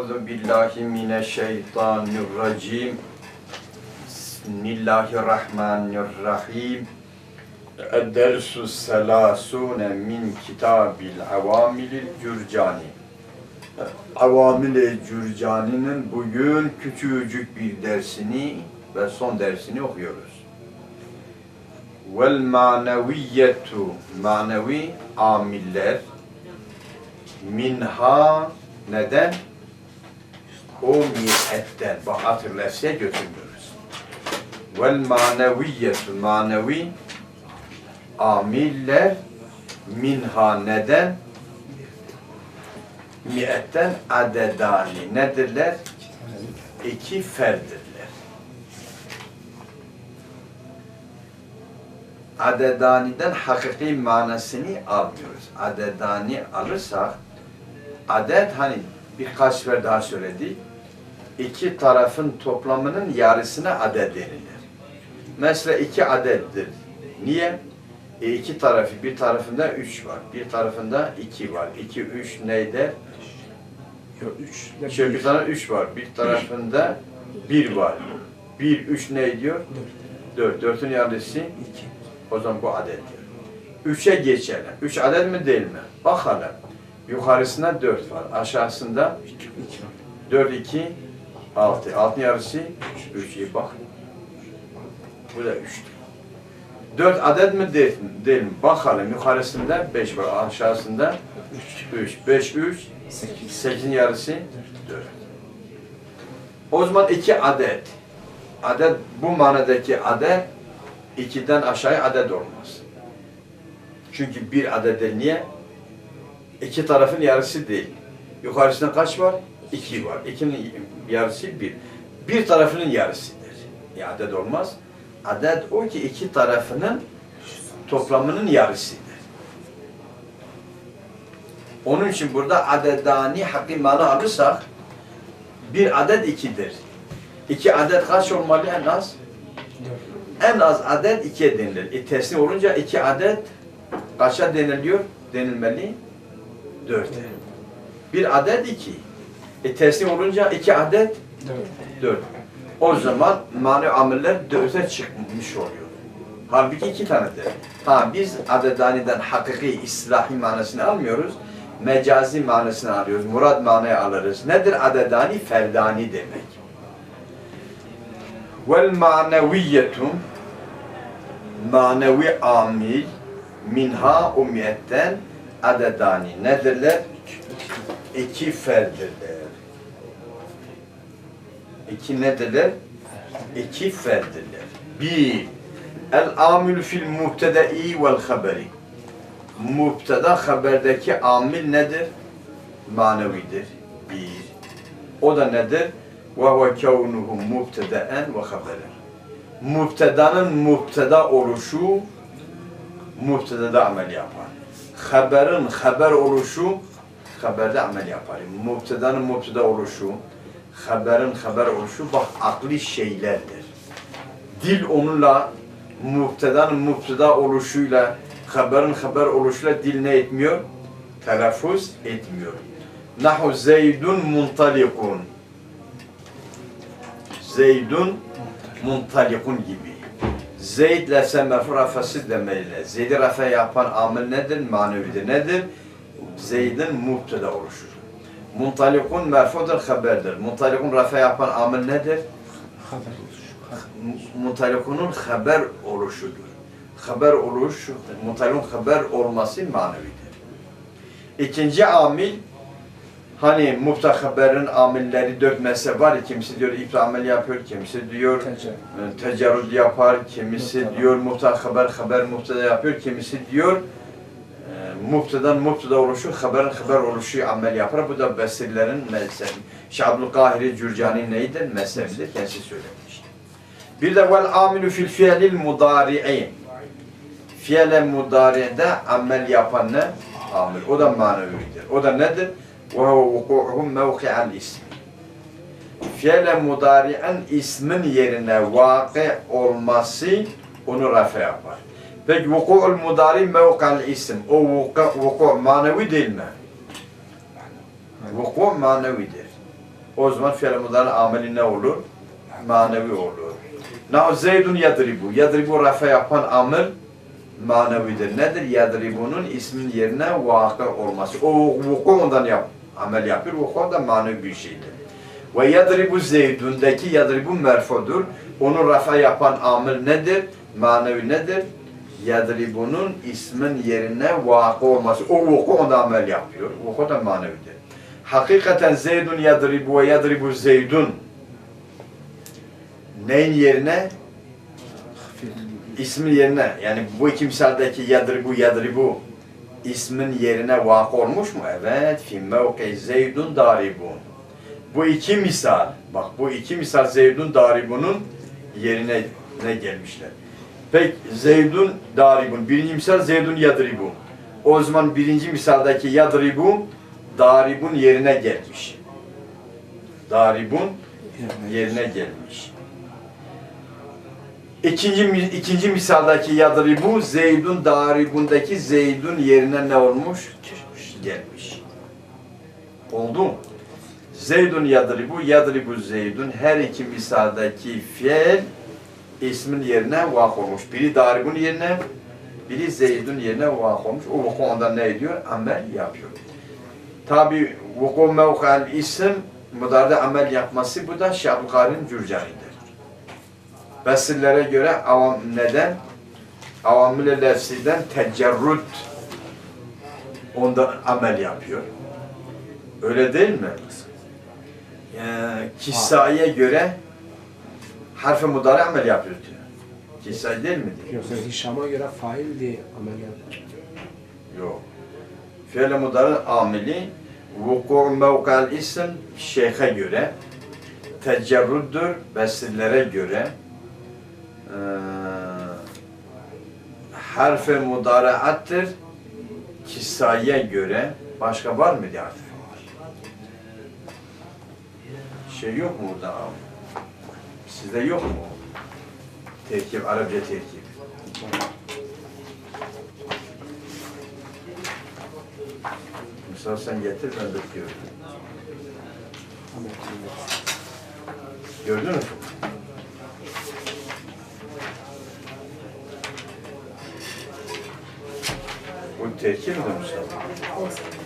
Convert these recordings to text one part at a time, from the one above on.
Euzu billahi mineşşeytanirracim. Bismillahirrahmanirrahim. Edersu selasune min kitabil avamilil cürcani. Avamil-i Cürcani'nin bugün küçücük bir dersini ve son dersini okuyoruz. Vel maneviyyetu manevi amiller minha neden? O miyetten. Bak hatırlasya götürmüyoruz. Vel maneviyyetu manevi amiller minha neden? Miyetten adedani. Nedirler? İki ferdirler. Adedani'den hakiki manasını almıyoruz. Adedani alırsak adet hani birkaç sefer daha söyledi. İki tarafın toplamının yarısına adet denilir. Mesela iki adettir. Niye? E iki tarafı, bir tarafında üç var, bir tarafında iki var. İki, üç neydi? Yok üç. Şöyle bir tane üç var, bir tarafında bir var. Bir, üç ne diyor? Dört. Dörtün yarısı İki. o zaman bu adet diyor. Üçe geçelim. Üç adet mi değil mi? Bakalım. Yukarısında dört var. Aşağısında dört, iki, altı. Altın yarısı üç. İyi bak. Bu da üçtür. Dört adet mi değil, değil mi? Bakalım. Yukarısında beş var. Aşağısında Üç. üç. Beş, üç. Sekiz. Sekizin yarısı dört. O zaman iki adet. Adet bu manadaki adet ikiden aşağıya adet olmaz. Çünkü bir adet niye? İki tarafın yarısı değil. Yukarısında kaç var? İki var. İkinin yarısı bir. Bir tarafının yarısıdır. Ya adet olmaz. Adet o ki iki tarafının toplamının yarısıdır. Onun için burada adedani hakki mana alırsak bir adet ikidir. İki adet kaç olmalı en az? En az adet ikiye denilir. E, tesni olunca iki adet kaça deniliyor? Denilmeli? Dörte. Bir adet iki. E, tesni olunca iki adet Dört. dört. O zaman mani ameller dörte çıkmış oluyor. Halbuki iki tanedir. Ha biz adedaniden hakiki islahi manasını almıyoruz. Mecazi manasını alıyoruz. Murad manayı alırız. Nedir adedani? Ferdani demek. Vel maneviyyetum manevi amil minha umiyetten adedani nedirler? İki ferdirler. İki nedirler? İki ferdirler. Bir, el amil fil mubtedai vel haberi. Mubteda haberdeki amil nedir? Manevidir. Bir. O da nedir? Ve huve kevnuhu mubtedaen ve haberen. Mubtedanın mubteda oluşu mubtedada amel yapar. Haberin haber oluşu haberde amel yapar. Mubtedanın mubteda oluşu haberin haber oluşu bak akli şeylerdir. Dil onunla mubtedanın mubteda oluşuyla haberin haber oluşuyla dil ne etmiyor? Telaffuz etmiyor. Nahu Zeydun muntalikun. Zeydun muntalikun gibi. Zeyd lese merfu rafası. Zeyd'i rafa yapan amel nedir? Manevidir. Nedir? Zeyd'in mubteda oluşudur. Muntalikun merfudur, haberdir. Muntalikun rafa yapan amel nedir? Haber oluşu. Muntalikunun haber oluşudur. Haber oluş, muntalikun haber olması manevidir. İkinci amil, hani muhta haberin amilleri dört mezhep var kimisi diyor ibra amel yapıyor, kimisi diyor e, tecerrüd yapar, kimisi diyor muhta haber, haber muhtada yapıyor, kimisi diyor muhtadan muhtada oluşu, haberin haber oluşu amel yapar. Bu da Besirlerin mezhebi. Şablu Kahiri Cürcani neydir? Mezhebidir. Kendisi söylemiş. Bir de vel amilu fil fiilil mudari'i. Fiile mudari'de amel yapan ne? Amil. O da manevidir. O da nedir? Ve huve vuku'uhu mevki'al ismi. Fiile mudari'en ismin yerine vakı olması onu rafa yapar. Peki vuku'ul mudari mevki'al isim. O vuku, vuku manevi değil mi? Vuku manevidir. O zaman fiil mudari ameli ne olur? Manevi olur. Nahu zeydun yadribu. Yadribu rafa yapan amel manevidir. Nedir? Yadribunun ismin yerine vakı olması. O vuku ondan yap, amel yapıyor. Vuku da manevi bir şeydir. Ve yadribu zeydundaki yadribu merfudur. Onu rafa yapan amel nedir? Manevi nedir? Yadribunun ismin yerine vakı olması. O vuku onda amel yapıyor. Vuku da manevidir. Hakikaten zeydun yadribu ve yadribu zeydun neyin yerine? İsmin yerine. Yani bu iki misaldeki yadribu yadribu ismin yerine vakı olmuş mu? Evet. Fi mevki zeydun daribun. Bu iki misal, bak bu iki misal Zeydun Daribun'un yerine ne gelmişler. Peki Zeydun Daribun, birinci misal Zeydun Yadribun. O zaman birinci misaldaki Yadribun, Daribun yerine gelmiş. Daribun yerine gelmiş. İkinci, ikinci misaldaki Yadribu, Zeydun Daribun'daki Zeydun yerine ne olmuş? Gelmiş. Oldu mu? Zeydun yadribu, yadribu zeydun. Her iki misaldaki fiil ismin yerine vak olmuş. Biri daribun yerine, biri zeydun yerine vak olmuş. O vuku ondan ne ediyor? Amel yapıyor. Tabi vuku mevkal isim mudarda amel yapması bu da Şabukari'nin cürcanidir. Besillere göre avam, neden? Avamil-i lefsiden tecerrüt onda amel yapıyor. Öyle değil mi? Ee, Kisa'ya göre harf-i mudari amel yapıyor diyor. Kisa değil mi diyor? Yoksa Hişam'a göre fail diye amel yapar. Yok. Fiil-i mudari ameli vuku mevkal isim şeyhe göre tecerrüddür besillere göre ee, harf-i mudariattır Kisa'ya göre başka var mı diye harf? Şey yok mu burada abi? Sizde yok mu? Terkip, Arapça terkip. Misal sen getir ben bekliyorum. Amel yapar. Gördün mü? Bu terkip mi Mustafa?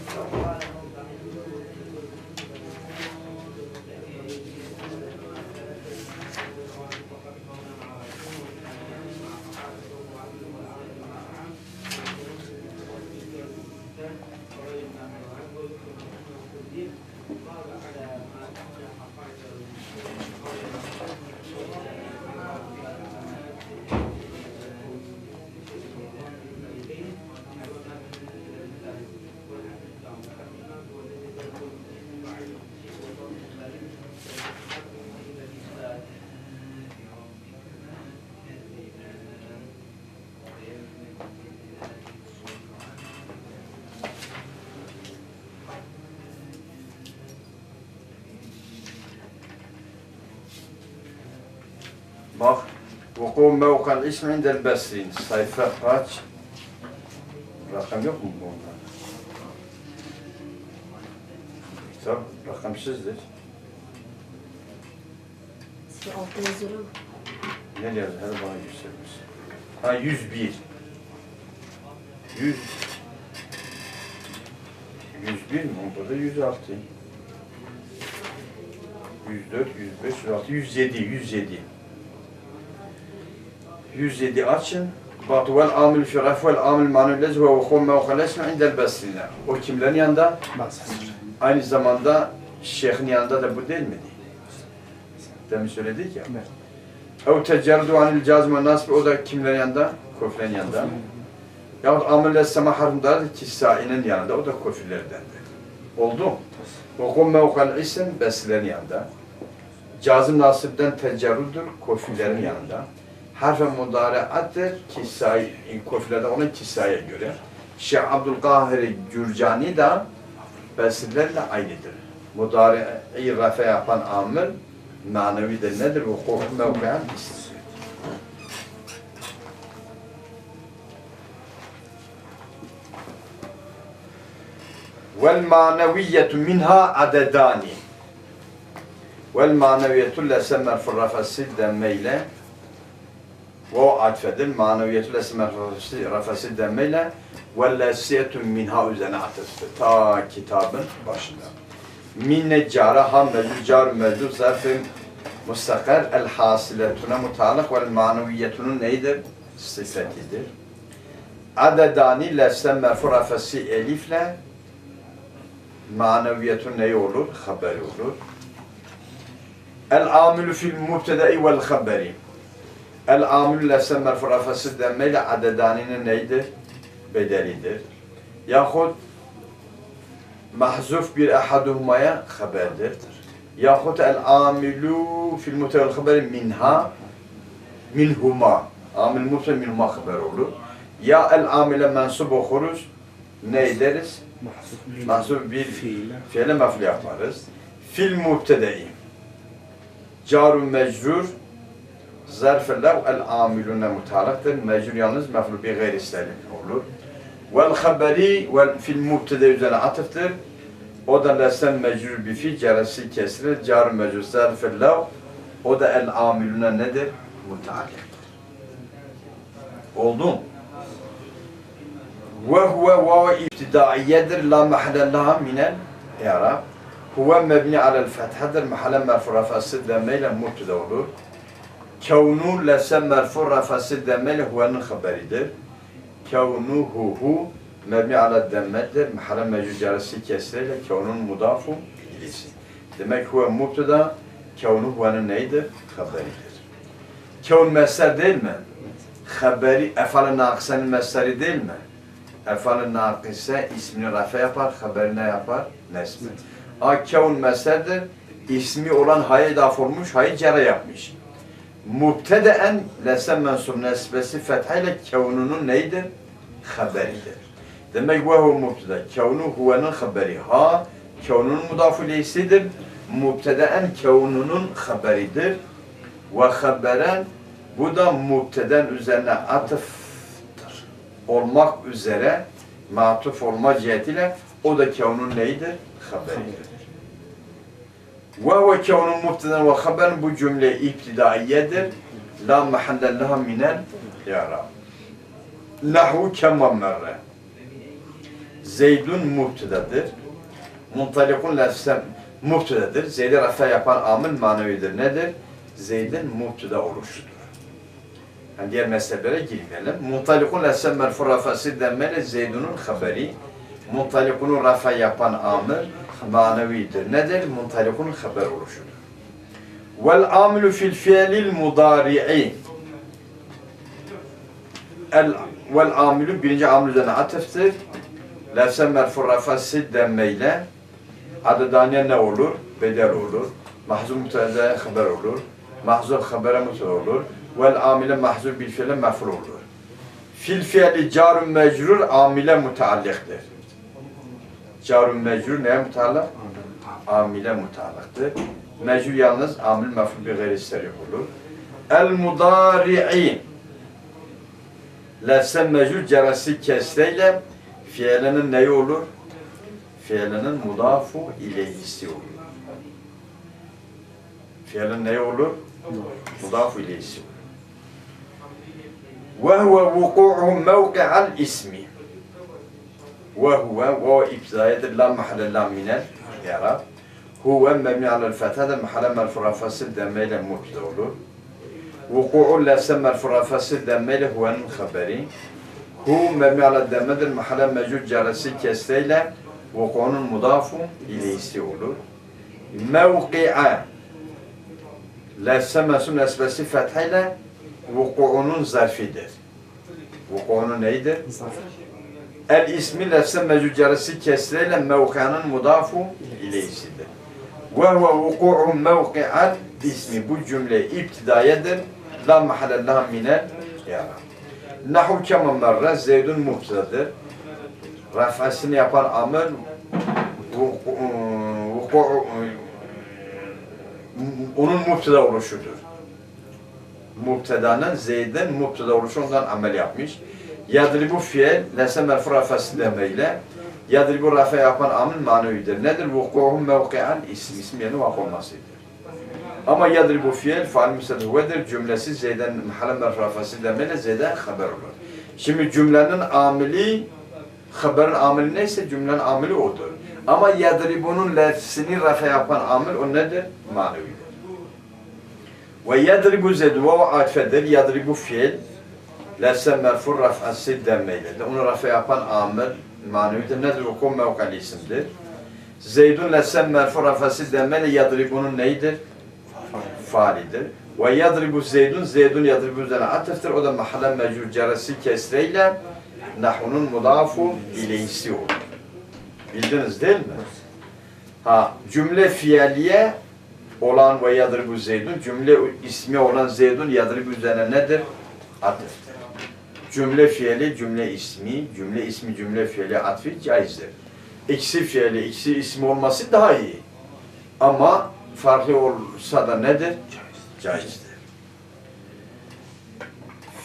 Bak, vuku mevkal ismi indel besrin. Sayfa kaç? Rakam yok mu bunda? Kitap rakamsızdır. Altta yazıyor ama. Ne yazıyor? Hadi bana göstermiş. Ha 101. 100 101 mi? Burada 106. 104, 105, 106, 107, 107. 107 açın. Vel amil fi raf vel amil manu lez ve vukum mevkal esme indel besrine. O kimlerin yanında? Aynı zamanda şeyhin yanında da bu değil miydi? Demin söyledik ya. Evet. Ev tecerrüdü anil cazm ve nasb o da kimlerin yanında? Koflerin yanında. Yahut amille sema harfında da kisainin yanında o da kofillerdendir. Oldu mu? Okum mevkal isim besilerin yanında. Cazım nasipten tecerrüdür kofillerin yanında. Harf-i mudariattır kisai, kofilerde onun kisaya göre. Şeyh Abdülkahir Cürcani da besillerle aynıdır. Mudari'i rafa yapan amir manevi de nedir? Hukuk mevkiyen isimdir. Vel maneviyyetu minha adedani. Vel maneviyetul lese merfu rafası ve atfedil maneviyetul lese merfu rafası denmeyle ve lesiyetun minha üzerine atıftır. Ta kitabın başında. Minne cara ham mevcut car mevcut zarfın mustakar el hasiletuna mutalak vel maneviyetunun neydir? Sıfetidir. Adedani lesen merfu rafası elifle maneviyetun ne olur? Haberi olur. El amilü fil mubtedai vel haberi. El amilü lesen merfu rafası demeyle adedaninin neydir? Bedelidir. Yahut mahzuf bir ahaduhumaya haberdir. Yahut el amilu fil mubtedai vel haberi minha minhuma. Amil mubtedai minhuma haber olur. Ya el amile mensup okuruz. Ne ederiz? Mahsub bir fiile. mef'ul yaparız. Fil mubtedei. Carun mecrur zarf-ı lev el amilune mutalaktır. Mecrur yalnız mef'ul bir gayri selim olur. Vel haberi vel fil mubtede üzerine atıftır. O da lesen mecrur bir fi ceresi kesilir. Carun mecrur zarf-ı lev. O da el amilune nedir? Mutalaktır. Oldu ve huve vav ibtidaiyedir la mahalle laha minel i'rab. Huve mebni alel fethadır. Mahalle merfu rafası demeyle mubteda olur. Kevnu lese merfu rafası demeyle huvenin haberidir. Kevnu hu hu mebni alel demmedir. Mahalle mecul caresi kesiyle kevnun mudafu ilisi. Demek huve mubteda, kevnu huvenin neydir? Haberidir. Kevn mesler değil mi? Haberi, efal-i naksenin mesleri değil mi? Efal-ı nakise ismini rafa yapar, haberine yapar, nesmi. A kevun meserdir, ismi olan hayı idaf olmuş, hayı cere yapmış. Mubtedeen lesen mensub nesbesi fethayla kevnunun neydir? Haberidir. Demek ve hu mubteda. Kevnu huvenin haberi. Ha kevnunun mudafu ileysidir. Mubtedeen kevnunun haberidir. Ve haberen bu da mubteden üzerine atıftır. Olmak üzere matuf olma cihetiyle o da kevnun neydir? Haberidir. Ve ve kevnun mubteden ve haberen bu cümle iptidaiyedir. La mahalle leha minel i'rab. Nahu kemma merre. Zeydun mubtedadır. Muntalikun lefsem mubtedadır. Zeyd'i rafa yapan amil manevidir. Nedir? Zeyd'in mubteda oluşudur. Yani diğer mezheplere girmeyelim. Muntalikun lefsem merfu rafası denmeli Zeydun'un haberi. Muntalikunun rafa yapan amil manevidir. Nedir? Muntalikun haber oluşudur. Vel amilu fil fiilil mudari'i. El vel amilu birinci amil üzerine atıftır. Lefse merfu rafası denmeyle adedaniye ne olur? Bedel olur. Mahzun mütezeye haber olur. Mahzun habere mütezeye olur. Vel amile mahzun bil fiile mef'ul olur. Fil fiili carun mecrur amile mutallıktır. Carun mecrur neye mutallık? Amile mutallıktır. Mecrur yalnız amil mef'ul bir gayri olur. El mudari'i Lefse mecrur ceresi kesreyle fiilinin neyi olur? Fiilinin mudafu ileyhisi olur. Fiilin neyi olur? Mudafu ileyhisi olur. Ve huve vuku'u mevki'al ismi. Ve huve ve ibtidayedir la mahalle la minel i'rab. Huve mebni alel fethadır mahalle merfu rafası demeyle mubtada olur. Vuku'u lefse merfu rafası demeyle huvenin haberi. Hu mebni ala demedir mahalle mecud caresi kesreyle vuku'nun mudafu ileysi olur. Mevki'a lefse mesun nesbesi fethayla vuku'unun zarfidir. Vuku'unun neydir? El ismi lefse mecud caresi kesreyle mevki'nın mudafu ileysidir. Ve huve vuku'u mevki'al ismi bu cümle iptidayedir. La mahalle laha minel i'rab. Nahu kema merre Zeydun muhtedadır. Rafasını yapan amel vuku- vuku- onun muhteda oluşudur. Mubtedanın Zeyd'in muhteda oluşu ondan amel yapmış. Yadribu fiil lese merfu rafası demeyle yadribu rafa yapan amel manevidir. Nedir? Vuku'un mevki'an isim. İsim yani vak olmasıdır. Ama yadribu fiil faal müsted huvedir. Cümlesi Zeyden mahalle merfafası demeyle Zeyden haber olur. Şimdi cümlenin amili haberin amili neyse cümlenin amili odur. Ama yadribunun lefzini rafa yapan amil o nedir? Manevidir. Ve yadribu zedu ve atfedir. Yadribu fiil lefse merfur rafası demeyledir. Onu rafa yapan amil manevidir. Nedir? Hukum mevkal isimdir. Zeydun lefse merfur rafası demeyle yadribunun neydir? faalidir. Ve yadribu zeydun, zeydun yadribu üzerine atıftır. O da mahalle mecrur ceresi kesreyle nahunun mudafu ileysi olur. Bildiniz değil mi? Ha, cümle fiiliye olan ve yadribu zeydun, cümle ismi olan zeydun yadribu üzerine nedir? Atıftır. Cümle fiili, cümle ismi, cümle ismi, cümle fiili atfi caizdir. İkisi fiili, ikisi ismi olması daha iyi. Ama farklı olsa da nedir? Caizdir.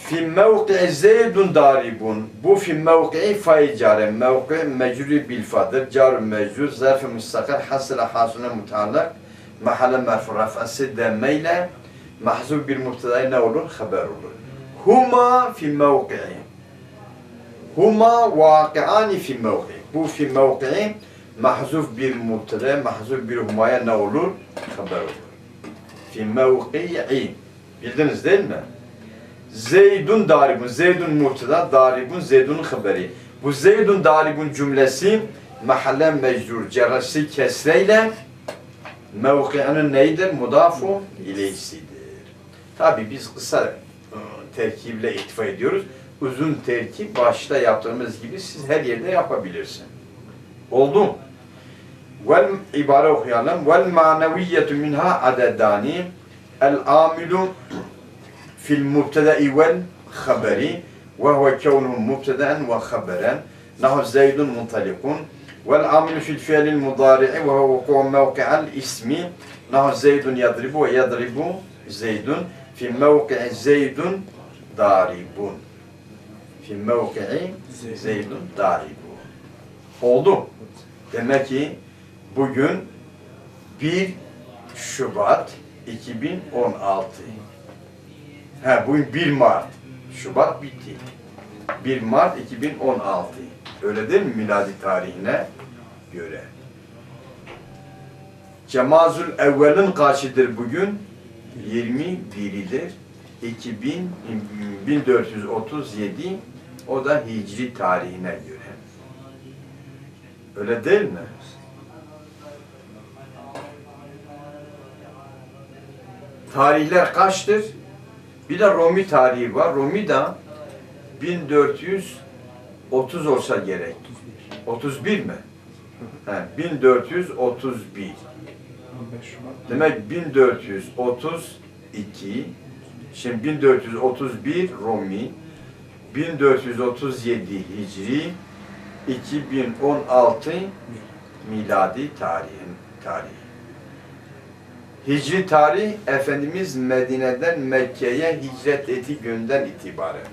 Fi mevki'i zeydun daribun. Bu fi mevki'i fail cari. Mevki mecruri bil fadır. Car mecrur. Zarf-ı müstakil. Hasıla hasuna mutallak. Mahalle merfu rafası demeyle mahzub bir muhtedai ne olur? Haber olur. Huma fi mevki'i. Huma vakiani fi mevki'i. Bu fi mevki'i mahzuf bir mubtada, mahzuf bir humaya ne olur? Haber olur. Fi mevki'i. Bildiniz değil mi? Zeydun daribun. Zeydun mubtada, daribun Zeydun'un haberi. Bu Zeydun daribun cümlesi mahalle mecrur, cerresi kesreyle mevki'nin neydir? Mudafu ileysidir. Tabi biz kısa terkiple iktifa ediyoruz. Uzun terkip başta yaptığımız gibi siz her yerde yapabilirsiniz. Oldu mu? Vel ibare okuyalım. Vel maneviyyetu minha adedani. El amilu fil mubteda'i vel haberi ve huve kevnuhu mubtedaen ve haberen. Nahu zeydun muntalikun. Vel amilu fil fiilil mudari'i ve huve vuku'u mevki'al ismi. Nahu zeydun yadribu ve yadribu zeydun. Fi mevki'i zeydun daribun. Fi mevki'i zeydun daribun. Oldu. Demek ki bugün 1 Şubat 2016. He bugün 1 Mart. Şubat bitti. 1 Mart 2016. Öyle değil mi miladi tarihine göre? Cemazül evvelin kaçıdır bugün? 21'idir. 2000, 1437 o da hicri tarihine göre. Öyle değil mi? Tarihler kaçtır? Bir de Romi tarihi var. Romi de 1430 olsa gerek. 31 mi? He, 1431. 15 Şubat. Demek 1432 Şimdi 1431 Romi 1437 Hicri 2016 miladi tarihin tarihi. Hicri tarih Efendimiz Medine'den Mekke'ye hicret ettiği günden itibarendir.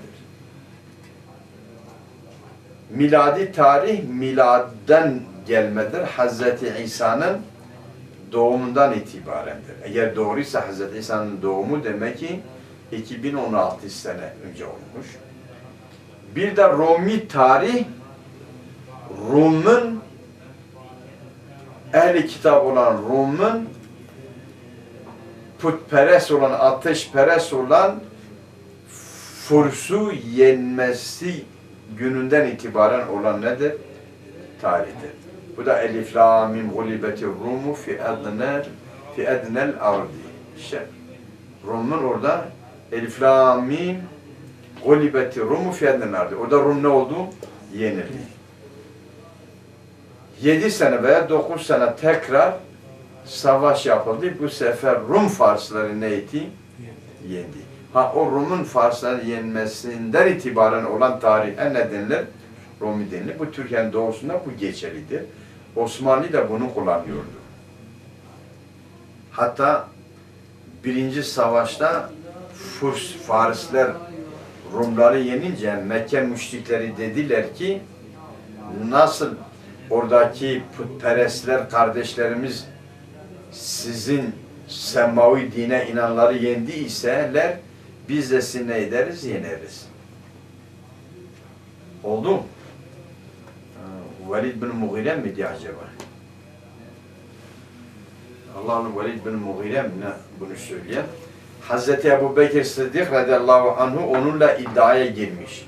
Miladi tarih miladden gelmedir. Hazreti İsa'nın doğumundan itibarendir. Eğer doğruysa Hazreti İsa'nın doğumu demek ki 2016 sene önce olmuş. Bir de Romi tarih Rum'un ehli kitap olan Rum'un putperest olan, ateşperest olan Furs'u yenmesi gününden itibaren olan nedir? Tarihtir. Bu da Elif la mim gulibeti Rumu fi ednel fi ednel ardi. İşte Rum'un orada Elif la mim gulibeti Rumu fi ednel ardi. Orada Rum ne oldu? Yenildi. 7 sene veya 9 sene tekrar savaş yapıldı. Bu sefer Rum Farsları neydi? Yendi. Ha o Rum'un Farsları yenmesinden itibaren olan tarihe ne denilir? Rumi denilir. Bu Türkiye'nin doğusunda bu geçerlidir. Osmanlı da bunu kullanıyordu. Hatta birinci savaşta Furs, Farisler Rumları yenince Mekke müşrikleri dediler ki nasıl oradaki putperestler kardeşlerimiz sizin semavi dine inanları yendiyseler biz de sizi ne ederiz? Yeneriz. Oldu mu? Ha, Velid bin Mughire mi diye acaba? Allah'ın Velid bin Mughire mi bunu söyleyen? Hazreti Ebu Bekir Sıddık radıyallahu anhu onunla iddiaya girmiş.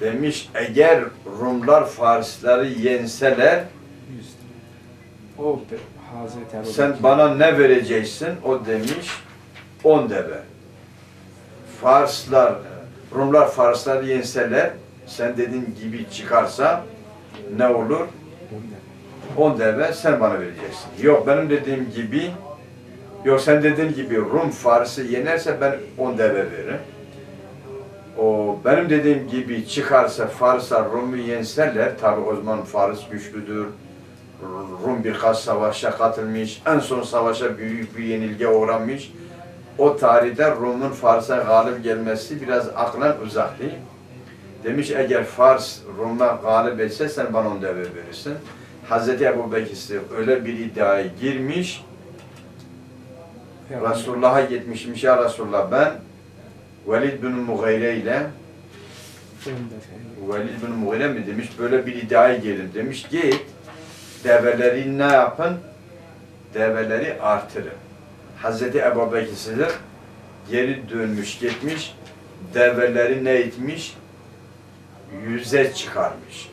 Demiş eğer Rumlar Farsları yenseler. O be, Hazreti Ebu sen Bekir. bana ne vereceksin? O demiş on deve. Farslar, Rumlar Farsları yenseler sen dediğin gibi çıkarsa ne olur? On deve sen bana vereceksin. Yok benim dediğim gibi yok sen dediğin gibi Rum Fars'ı yenerse ben on deve veririm. O benim dediğim gibi çıkarsa Farslar Rum'u yenseler tabi o zaman Fars güçlüdür. Rum birkaç savaşa katılmış. En son savaşa büyük bir yenilgi uğramış. O tarihte Rum'un Fars'a galip gelmesi biraz aklen uzak değil. Demiş eğer Fars Rum'a galip etse sen bana onu deve verirsin. Hazreti Ebu Bekir öyle bir iddiaya girmiş. Resulullah'a gitmişmiş ya Resulullah ben Velid bin Mughire ile. Velid bin Mughire mi demiş böyle bir iddiaya girdim demiş git develeri ne yapın develeri artırın. Hazreti Ebu Bekir geri dönmüş gitmiş develeri ne etmiş yüze çıkarmış.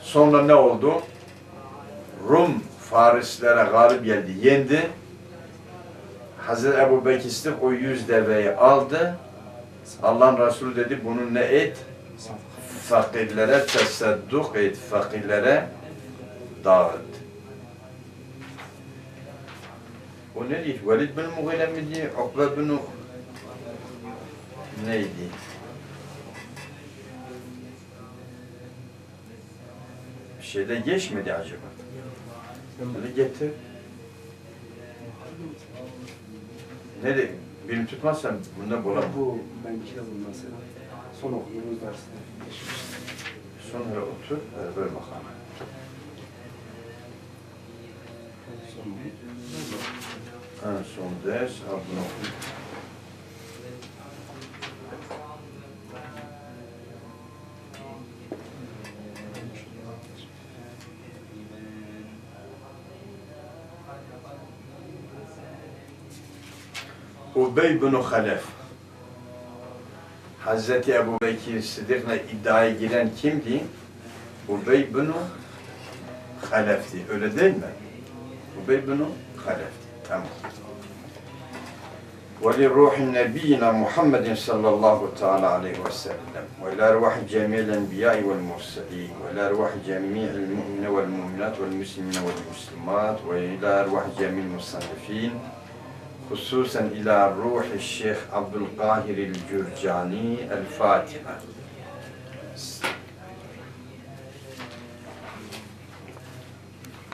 Sonra ne oldu? Rum Farislere galip geldi, yendi. Hazreti Ebu Bekir o yüz deveyi aldı. Allah'ın Resulü dedi bunu ne et? Fakirlere tesadduk et, fakirlere dağıt. O ne diyor? Velid bin Mughire mi diyor? Ukbe bin neydi? Bir şeyde geçmedi acaba? Bunu getir. Ne de bilim tutmazsan bunda bulamam. Bu ben yazdım mesela. Son okuduğumuz derste. Sonra otur, ver bakalım. Son. En son ders, al bunu Ubey bin Halef. Hazreti Ebu Bekir Sıddık'la iddiaya giren kimdi? Ubey bin Halef'ti. Öyle değil mi? Ubey bin Halef'ti. Tamam. ولروح نبينا محمد صلى الله تعالى عليه وسلم وإلى أرواح جميع الأنبياء والمرسلين وإلى أرواح جميع المؤمنين والمؤمنات والمسلمين والمسلمات وإلى أرواح جميع المصنفين خصوصا إلى روح الشيخ عبد القاهر الجرجاني الفاتحة.